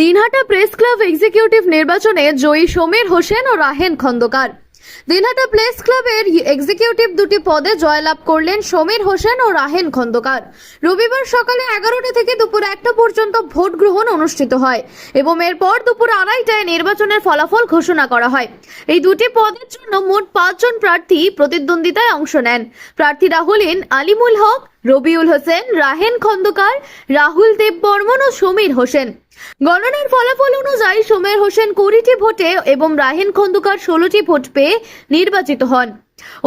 Dinhata press club executive নির্বাচনে জয়ী সমীর হোসেন ও রাহেন খন্দকার। দিনহাটা প্রেস ক্লাবের এক্সিকিউটিভ দুটি পদে জয়লাভ করলেন সমীর হোসেন ও রাহেন খন্দকার। রবিবার সকালে এগারোটা থেকে দুপুর একটা পর্যন্ত ভোট গ্রহণ অনুষ্ঠিত হয় এবং এরপর দুপুর আড়াইটায় নির্বাচনের ফলাফল ঘোষণা করা হয়। এই দুটি পদের জন্য মোট পাঁচজন প্রার্থী প্রতিদ্বন্দ্বিতায় অংশ নেন। প্রার্থীরা হলেন আলিমুল হক রবিউল হোসেন, রাহেন খন্দকার, রাহুল দেব বর্মন ও সমীর হোসেন। গণনার ফলাফল অনুযায়ী সমীর হোসেন কুড়িটি ভোটে এবং রাহেন খন্দকার ষোলোটি ভোট পেয়ে নির্বাচিত হন।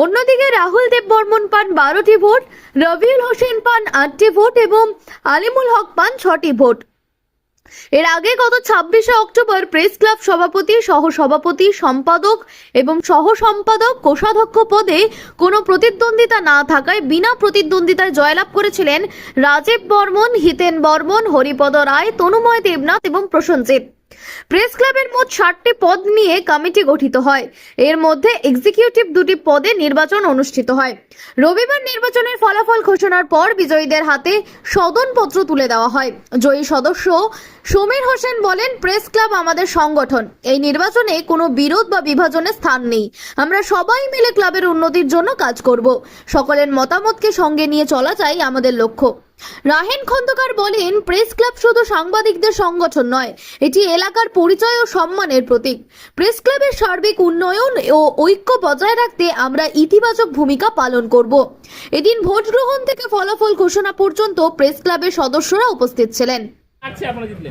অন্যদিকে রাহুল দেব বর্মন পান বারোটি ভোট, রবিউল হোসেন পান আটটি ভোট এবং আলিমুল হক পান ছটি ভোট। এর আগে গত ছাব্বিশে অক্টোবর প্রেস ক্লাব সভাপতি সহ সভাপতি সম্পাদক এবং সহ সম্পাদক কোষাধ্যক্ষ পদে কোনো প্রতিদ্বন্দ্বিতা না থাকায় বিনা প্রতিদ্বন্দ্বিতায় জয়লাভ করেছিলেন রাজীব বর্মন, হিতেন বর্মন, হরিপদ রায়, তনুময় দেবনাথ এবং প্রসঞ্জিৎ। প্রেস ক্লাবের মোট ষাটটি পদ নিয়ে কমিটি গঠিত হয়। এর মধ্যে এক্সিকিউটিভ দুটি পদে নির্বাচন অনুষ্ঠিত হয়। রবিবার নির্বাচনের ফলাফল ঘোষণার পর বিজয়ীদের হাতে সদনপত্র তুলে দেওয়া হয়। জয়ী সদস্য সমীর হোসেন বলেন, প্রেস ক্লাব আমাদের সংগঠন। এই নির্বাচনে কোনো বিরোধ বা বিভাজনের স্থান নেই। আমরা সবাই মিলে ক্লাবের উন্নতির জন্য কাজ করব। সকলের মতামতকে সঙ্গে নিয়ে চলা চাই আমাদের লক্ষ্য। রাহেন খন্দকার বলেন প্রেস ক্লাব শুধু সাংবাদিকদের সংগঠন নয় এটি এলাকার পরিচয় ও সম্মানের প্রতীক। প্রেস ক্লাবের সার্বিক উন্নয়ন ও ঐক্য বজায় রাখতে আমরা ইতিবাচক ভূমিকা পালন করব। এদিন ভোট গ্রহণ থেকে ফলাফল ঘোষণা পর্যন্ত প্রেস ক্লাবের সদস্যরা উপস্থিত ছিলেন।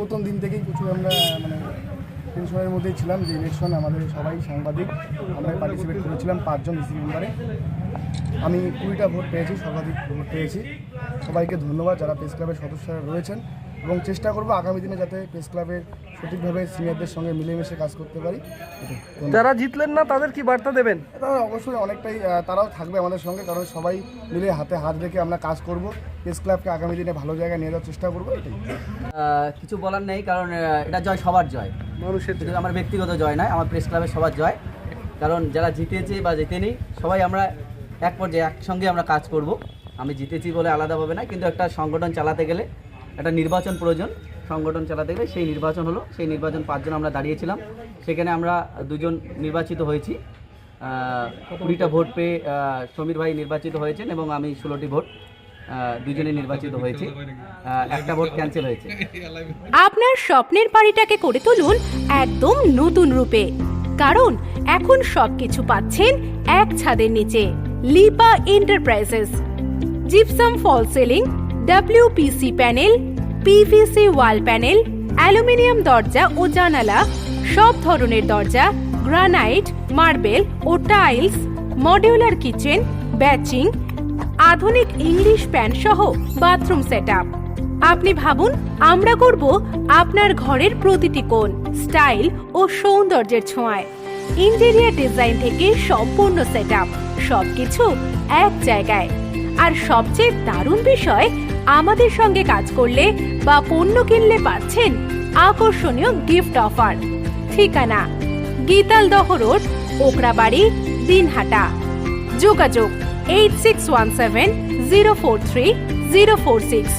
প্রথম দিন থেকেই প্রচুর আমরা মানে টেনশনের মধ্যেই ছিলাম যে ইলেকশন আমাদের সবাই সাংবাদিক আমরা পার্টিসিপেট করেছিলাম পাঁচজন ডিসি মেম্বারে আমি কুড়িটা ভোট পেয়েছি সর্বাধিক ভোট পেয়েছি। সবাইকে ধন্যবাদ যারা প্রেস ক্লাবের সদস্যরা রয়েছেন এবং চেষ্টা করব আগামী দিনে যাতে প্রেস ক্লাবের সঠিকভাবে সিনিয়রদের সঙ্গে মিলেমিশে কাজ করতে পারি। যারা জিতলেন না তাদের কি বার্তা দেবেন? তারা অবশ্যই অনেকটাই তারাও থাকবে আমাদের সঙ্গে কারণ সবাই মিলে হাতে হাত রেখে আমরা কাজ করব। প্রেস ক্লাবকে আগামী দিনে ভালো জায়গায় নিয়ে যাওয়ার চেষ্টা করব এটাই। কিছু বলার নেই কারণ এটা জয় সবার জয়। মানুষের আমার ব্যক্তিগত জয় নয় আমার প্রেস ক্লাবের সবার জয়। কারণ যারা জিতেছে বা জিতেনি সবাই আমরা এক পর্যায়ে একসঙ্গে আমরা কাজ করব। আমি জিতেছি বলে আলাদাভাবে না, কিন্তু একটা সংগঠন চালাতে গেলে, একটা নির্বাচন প্রয়োজন। সংগঠন চালাতে গেলে সেই নির্বাচন হলো, সেই নির্বাচন পাঁচজন আমরা দাঁড়িয়েছিলাম। সেখানে আমরা দুজন নির্বাচিত হয়েছি। কুড়িটা ভোট পেয়ে সমীর ভাই নির্বাচিত হয়েছেন এবং আমি ষোলোটি ভোট দুজনে নির্বাচিত হয়েছি। একটা ভোট ক্যান্সেল হয়েছে। আপনার স্বপ্নের বাড়িটাকে করে তুলুন একদম নতুন রূপে। কারণ এখন সবকিছু পাচ্ছেন এক ছাদের নিচে। Lipa enterprises gypsum false ceiling WPC panel PVC wall panel aluminium দরজা ও জানালা সব ধরনের দরজা গ্রানাইট মার্বেল ও টাইলস মডিউলার কিচেন ব্যাচিং আধুনিক ইংলিশ প্যান সহ বাথরুম সেটআপ আপনি ভাবুন, আমরা করব আপনার ঘরের প্রতিটি কোণ স্টাইল ও সৌন্দর্যের ছোঁয়ায়। ইন্টেরিয়ার ডিজাইন থেকে সম্পূর্ণ সেট আপ সবকিছু এক জায়গায়। আর সবচেয়ে দারুণ বিষয়, আমাদের সঙ্গে কাজ করলে বা পণ্য কিনলে পাচ্ছেন আকর্ষণীয় গিফট অফার ঠিকানা, গীতালদহ রোড ওকরাবাড়ি দিনহাটা। যোগাযোগ eight six one seven zero four three zero four six